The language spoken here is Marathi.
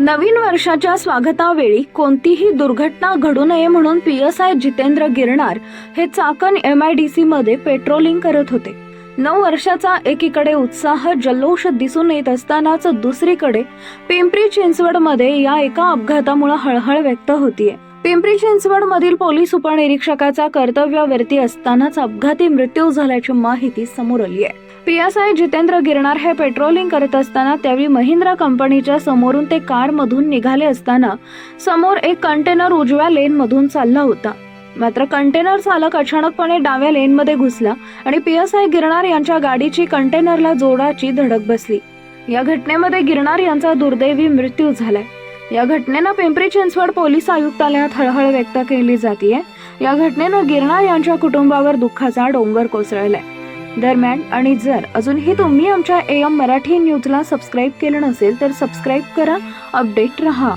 नवीन वर्षाच्या स्वागतावेळी कोणतीही दुर्घटना घडू नये म्हणून P S I Jitendra Girnar हे Chakan M I D C मध्ये पेट्रोलिंग करत होते. नऊ वर्षाचा एकीकडे उत्साह जल्लोष दिसून येत असतानाच दुसरीकडे पिंपरी चिंचवडमध्ये या एका अपघातामुळे हळहळ व्यक्त होतीये. पिंपरी चिंचवड मधील पोलीस उपनिरीक्षकाचा कर्तव्यावरती असतानाच अपघाती मृत्यू झाल्याची माहिती समोर आली आहे. P S I Jitendra Girnar हे पेट्रोलिंग करत असताना त्यावेळी महिंद्रा कंपनीच्या समोरून ते कार मधून निघाले असताना समोर एक कंटेनर उजव्या लेन मधून चालला होता. मात्र कंटेनर चालक अचानकपणे डाव्या लेन मध्ये घुसला आणि पी एस आय गिरणार यांच्या गाडीची कंटेनरला जोडाची धडक बसली. या घटनेमध्ये गिरणार यांचा दुर्दैवी मृत्यू झालाय. या घटनेनं पिंपरी चिंचवड पोलीस आयुक्तालयात हळहळ व्यक्त केली जातीये. या घटनेनं गिरणार यांच्या कुटुंबावर दुःखाचा डोंगर कोसळलाय. दरम्यान आणि जर अजूनही तुम्ही आमच्या एम मराठी न्यूजला सबस्क्राईब केलं नसेल तर सबस्क्राईब करा अपडेट रहा.